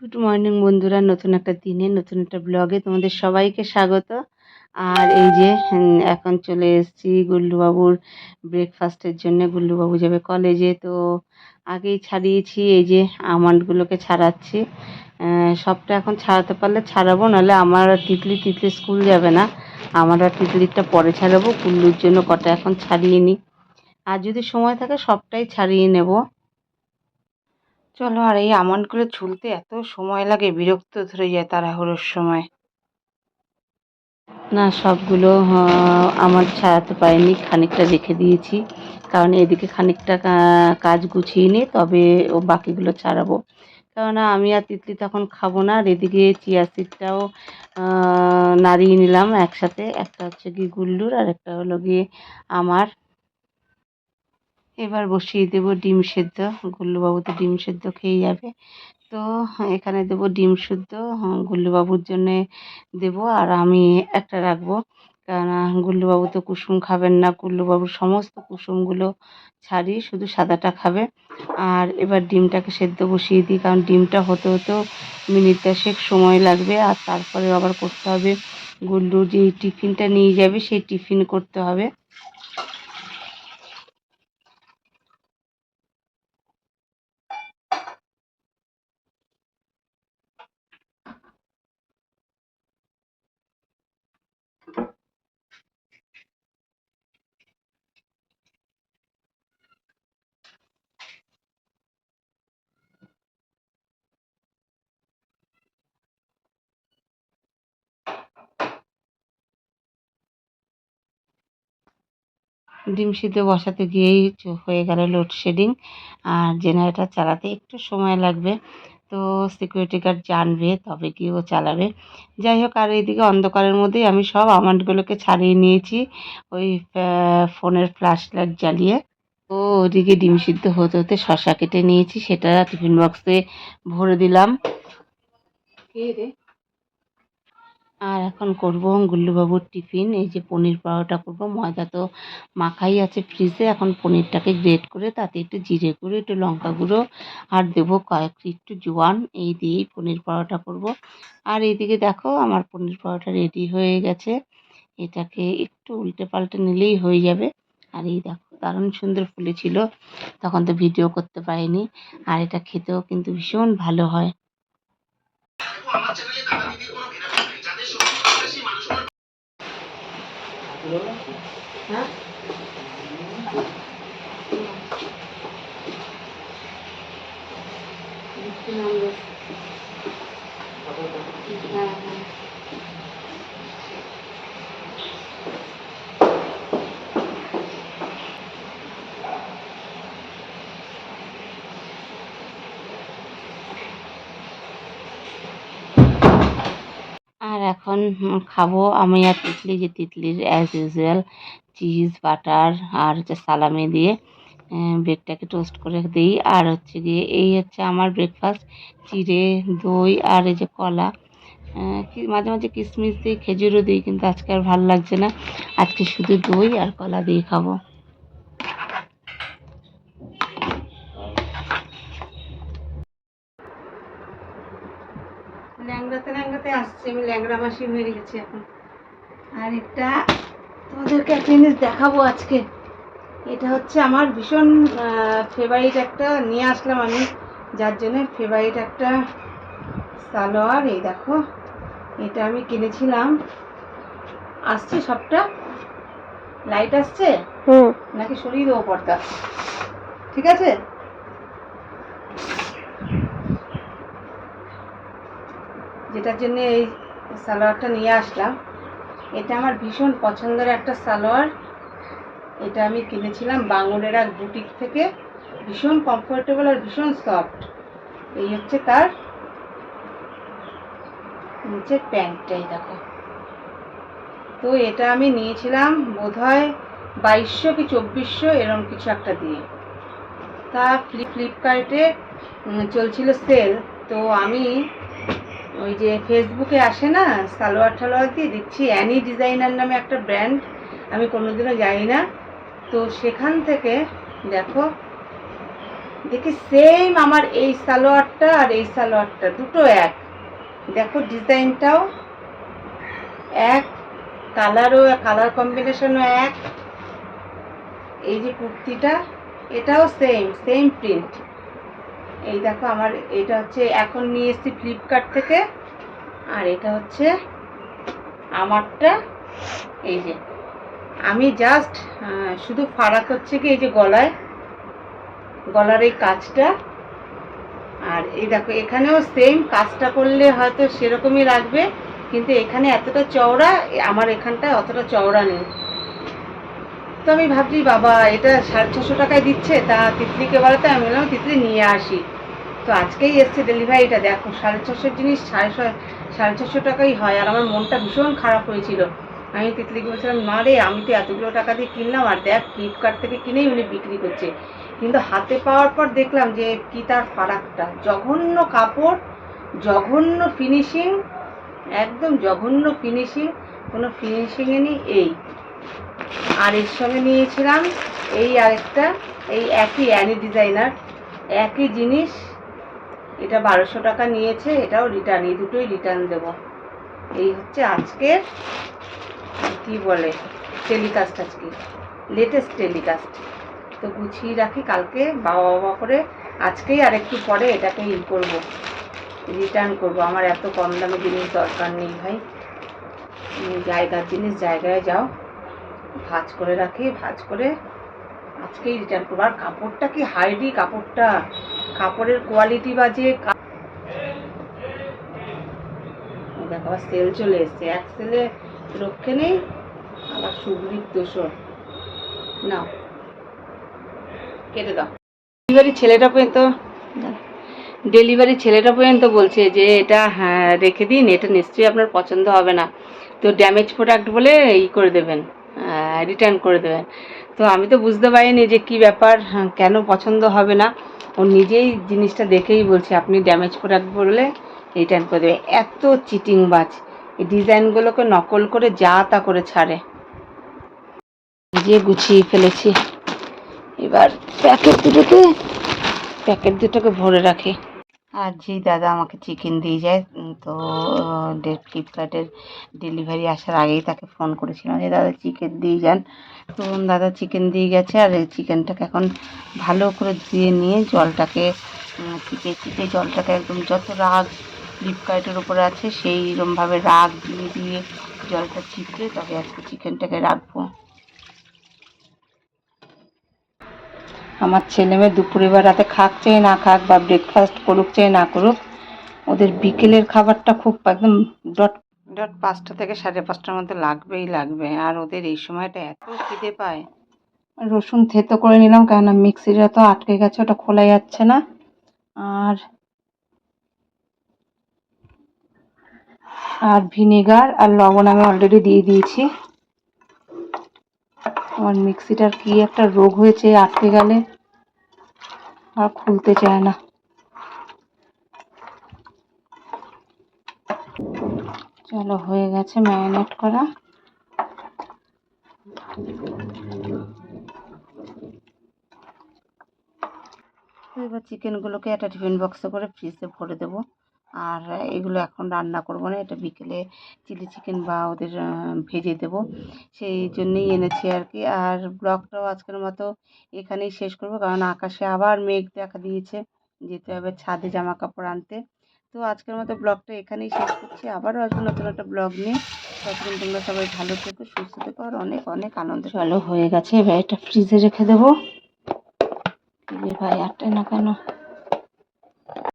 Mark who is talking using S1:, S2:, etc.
S1: Good morning বন্ধুরা। নতুন একটা দিনে, নতুন একটা ব্লগে তোমাদের সবাইকে স্বাগত। আর এই যে এখন চলে এসেছি গুল্লুবাবুর ব্রেকফাস্টের জন্য। গুল্লুবাবু যাবে কলেজে তো আগেই ছাড়িয়েছি। এই যে আমন্ডগুলোকে ছাড়াচ্ছি। সবটা এখন ছাড়াতে পারলে ছাড়াবো, নাহলে আমার তিতলি তিতলি স্কুল যাবে না। আমার আর তিতলিরটা পরে ছাড়াবো। কুল্লুর জন্য কটা এখন ছাড়িয়ে নিই। আর যদি সময় থাকে, সবটাই ছাড়িয়ে নেব। চলো, আর এই আমন্ডগুলো ঝুলতে এত সময় লাগে, বিরক্ত ধরে যায় তাড়াহুড়োর সময়। না, সবগুলো আমার ছাড়াতে পারিনি খানিকটা রেখে দিয়েছি। কারণ এদিকে খানিকটা কাজ গুছিয়ে নিয়ে তবে ও বাকিগুলো ছাড়াবো। কেননা আমি আর তিতলি তখন খাব না, আর এদিকে চিয়া সিডটাও নাড়িয়ে নিলাম একসাথে। একটা হচ্ছে গিয়ে গুল্লুর, আর একটা হলো গিয়ে আমার। এবার বসিয়ে দেবো ডিম সেদ্ধ। গুল্লুবাবু তো ডিম সেদ্ধ খেয়ে যাবে। তো এখানে দেবো ডিম সেদ্ধ। গুল্লুবাবুর জন্যে দেবো আর আমি একটা রাখব। কেননা গুল্লুবাবু তো কুসুম খাবেন না। গুল্লুবাবুর সমস্ত কুসুমগুলো ছাড়িয়ে শুধু সাদাটা খাবে। আর এবার ডিমটাকে সেদ্ধ বসিয়ে দিই, কারণ ডিমটা হতে হতেও মিনিট দশেক সময় লাগবে। আর তারপরে আবার করতে হবে। গুল্লু যে টিফিনটা নিয়ে যাবে, সেই টিফিন করতে হবে। ডিম সিদ্ধ বসাতে গিয়েই হয়ে গেল লোডশেডিং আর জেনারেটার চালাতে একটু সময় লাগবে। তো সিকিউরিটি গার্ড জানবে তবে কি ও চালাবে। যাই হোক, আর এইদিকে অন্ধকারের মধ্যেই আমি সব আমান্ডগুলোকে ছাড়িয়ে নিয়েছি ওই ফোনের ফ্ল্যাশ লাইট জ্বালিয়ে। তো ওদিকে ডিম সিদ্ধ হতে হতে শশা কেটে নিয়েছি, সেটা টিফিন বক্সে ভরে দিলাম। কে রে? আর এখন করব গুল্লুবাবুর টিফিন, এই যে পনির পরোটা করব। ময়দা তো মাখাই আছে ফ্রিজে, এখন পনিরটাকে গ্রেট করে তাতে একটু জিরে গুঁড়ো, একটু লঙ্কা গুঁড়ো, আর দেবো কয়েক একটু জোয়ান। এই দিয়েই পনির পরোটা করব। আর এইদিকে দেখো আমার পনির পরোটা রেডি হয়ে গেছে। এটাকে একটু উল্টে পাল্টে নিলেই হয়ে যাবে। আর এই দেখো, দারুণ সুন্দর ফুলেছিল। তখন তো ভিডিও করতে পারিনি। আর এটা খেতেও কিন্তু ভীষণ ভালো হয়। হ্যাঁ হ্যাঁ হ্যাঁ আর এখন খাব আমি আর তিতলি, যে তিতলির অ্যাজ ইউজুয়াল চিজ বাটার আর হচ্ছে সালামি দিয়ে ব্রেডটাকে টোস্ট করে দিই। আর হচ্ছে গিয়ে এই হচ্ছে আমার ব্রেকফাস্ট চিড়ে, দই আর এই যে কলা। মাঝে মাঝে কিশমিশ দিই, খেজুরও দিই, কিন্তু আজকে আর ভালো লাগছে না। আজকে শুধু দই আর কলা দিয়ে খাব। ল্যাংড়াতে ল্যাংড়াতে আসছে আমি ল্যাংড়া মাসি হয়ে গেছি এখন। আর এটা তোমাদেরকে একটা জিনিস দেখাবো আজকে। এটা হচ্ছে আমার ভীষণ ফেভারিট একটা নিয়ে আসলাম আমি যার জন্য ফেভারিট একটা সালোয়ার। এই দেখো এটা আমি কিনেছিলাম। আসছে সবটা? লাইট আসছে? নাকি সরিয়ে দেবো পর্দা ঠিক আছে? যেটার জন্য এই সালোয়ারটা নিয়ে আসলাম। এটা আমার ভীষণ পছন্দের একটা সালোয়ার। এটা আমি কিনেছিলাম বাঙুরের এক বুটিক থেকে। ভীষণ কমফোর্টেবল আর ভীষণ সফট এই হচ্ছে তার নিচে প্যান্টটাই দেখো। তো এটা আমি নিয়েছিলাম বোধহয় বাইশশো কি চব্বিশশো এরকম কিছু একটা দিয়ে। তা ফ্লিপ ফ্লিপকার্টে চলছিল সেল তো আমি ওই যে ফেসবুকে আসে না, সালোয়ার টালোয়ার দিয়ে দিচ্ছি অ্যানি ডিজাইনার নামে একটা ব্র্যান্ড আমি কোনোদিনও জানি না। তো সেখান থেকে দেখো, দেখি সেম আমার এই সালোয়ারটা আর এই সালোয়ারটা, দুটো এক। দেখো ডিজাইনটাও এক কালারও কালার কম্বিনেশনও এক। এই যে কুর্তিটা, এটাও সেম সেম প্রিন্ট এই দেখো আমার, এটা হচ্ছে এখন নিয়ে এসেছি ফ্লিপকার্ট থেকে। আর এটা হচ্ছে আমারটা। এই যে, আমি জাস্ট শুধু ফারাক হচ্ছে কি, এই যে গলায়, গলার এই কাজটা। আর এই দেখো, এখানেও সেম কাজটা করলে হয়তো সেরকমই লাগবে, কিন্তু এখানে এতটা চওড়া, আমার এখানটা অতটা চওড়া নেই। তো আমি ভাবছি, বাবা, এটা সাড়ে ছশো টাকায় দিচ্ছে, তা তিতলিকে বলাতে আমি বললাম, তিতলি নিয়ে আসি। তো আজকেই এসছে ডেলিভারিটা দেখো, সাড়ে ছশোর জিনিস সাড়ে সাড়ে ছশো টাকাই হয়, আর আমার মনটা ভীষণ খারাপ হয়েছিল। আমি তিতলিকে বলছিলাম না রে, আমি তো এতগুলো টাকা দিয়ে কিনলাম, আর দেখ ফ্লিপকার্ট থেকে কিনেই উনি বিক্রি করছে। কিন্তু হাতে পাওয়ার পর দেখলাম যে কি তার ফারাকটা, জঘন্য কাপড়, জঘন্য ফিনিশিং একদম জঘন্য ফিনিশিং কোনো ফিনিশিংয়ে নেই, এই। আর এর সঙ্গে নিয়েছিলাম। এই আরেকটা, এই একই অ্যানি ডিজাইনার একই জিনিস। এটা বারোশো টাকা নিয়েছে, এটাও রিটার্ন এই দুটোই রিটার্ন দেব। এই হচ্ছে আজকের, কি বলে টেলিকাস্ট আজকে। লেটেস্ট টেলিকাস্ট তো গুছিয়ে রাখি কালকে, বাবা বাবা করে। আজকেই আর একটু পরে এটাকে ই করব রিটার্ন করব। আমার এত কম দামে জিনিস দরকার নেই ভাই। জায়গার জিনিস জায়গায় যাও। ভাজ করে রাখি, ভাজ করে আজকেই রিটার্ন করব। আর কাপড়টা কি হাইডি কাপড়টা? কাপড়ের কোয়ালিটি বাজে দেখো, আবার সেল চলে এসছে। এক সেলে রক্ষে নেই, আবার সুগ্রীব দোষর। নাও, কেটে দাও। ডেলিভারি ছেলেটা পর্যন্ত ডেলিভারি ছেলেটা পর্যন্ত বলছে যে, এটা হ্যাঁ রেখে দিন, এটা নিশ্চয়ই আপনার পছন্দ হবে না। তো ড্যামেজ প্রোডাক্ট বলে ই করে দেবেন। রিটার্ন করে দেবেন। তো আমি তো বুঝতে পারিনি যে কি ব্যাপার হ্যাঁ, কেন পছন্দ হবে না। ও নিজেই জিনিসটা দেখেই বলছে আপনি ড্যামেজ প্রোডাক্ট বললে রিটার্ন করে দেবে এত চিটিংবাজ। এই ডিজাইনগুলোকে নকল করে যা তা করে ছাড়ে। যে গুছিয়ে ফেলেছি। এবার প্যাকেট দুটোকে প্যাকেট দুটোকে ভরে রাখি। আর যেই দাদা আমাকে চিকেন দিয়ে যায় তো ফ্লিপকার্টের ডেলিভারি আসার আগেই তাকে ফোন করেছিলাম যে, দাদা চিকেন দিয়ে যান। তো, দাদা চিকেন দিয়ে গেছে আর এই চিকেনটাকে এখন ভালো করে ধুয়ে নিয়ে জলটাকে চিপে চিপে জলটাকে একদম যত রাগ ফ্লিপকার্টের উপরে আছে সেই রকমভাবে রাগ দিয়ে দিয়ে জলটা চিপে তবে আজকে চিকেনটাকে রাখব। আমার ছেলে মেয়ে দুপুরে বা রাতে খাক চাই না খাক বা ব্রেকফাস্ট করুক চাই না করুক ওদের বিকেলের খাবারটা খুব একদম ডট ডট পাঁচটা থেকে সাড়ে পাঁচটার মধ্যে লাগবেই লাগবে। আর ওদের এই সময়টা এত খিদে পায়। রসুন থেতো করে নিলাম কেননা মিক্সিটা তো আটকে গেছে ওটা খোলা যাচ্ছে না। আর আর ভিনেগার আর লবণ আমি অলরেডি দিয়ে দিয়েছি। আমার মিক্সিটার কি একটা রোগ হয়েছে, আটকে গেলে আর খুলতে চায় না। চলো, হয়ে গেছে ম্যারিনেট করা। এবার চিকেনগুলোকে একটা টিফিন বক্সে করে ফ্রিজে ভরে দেবো। আর এগুলো এখন রান্না করব না, এটা বিকেলে চিলি চিকেন বা ওদের ভেজে দেবো। সেই জন্যেই এনেছি আর কি। আর ব্লগটাও আজকের মতো এখানেই শেষ করব, কারণ আকাশে আবার মেঘ দেখা দিয়েছে, যেতে হবে ছাদে জামা কাপড় আনতে। তো আজকের মতো ব্লগটা এখানেই শেষ করছি। আবারও আসব নতুন একটা ব্লগ নিয়ে। ততক্ষণ তোমরা সবাই ভালো থেকো, সুস্থ থেকো, আর অনেক অনেক আনন্দ। চলো হয়ে গেছে, এবার এটা ফ্রিজে রেখে দেবো। ভাই, আটটায় না কেন?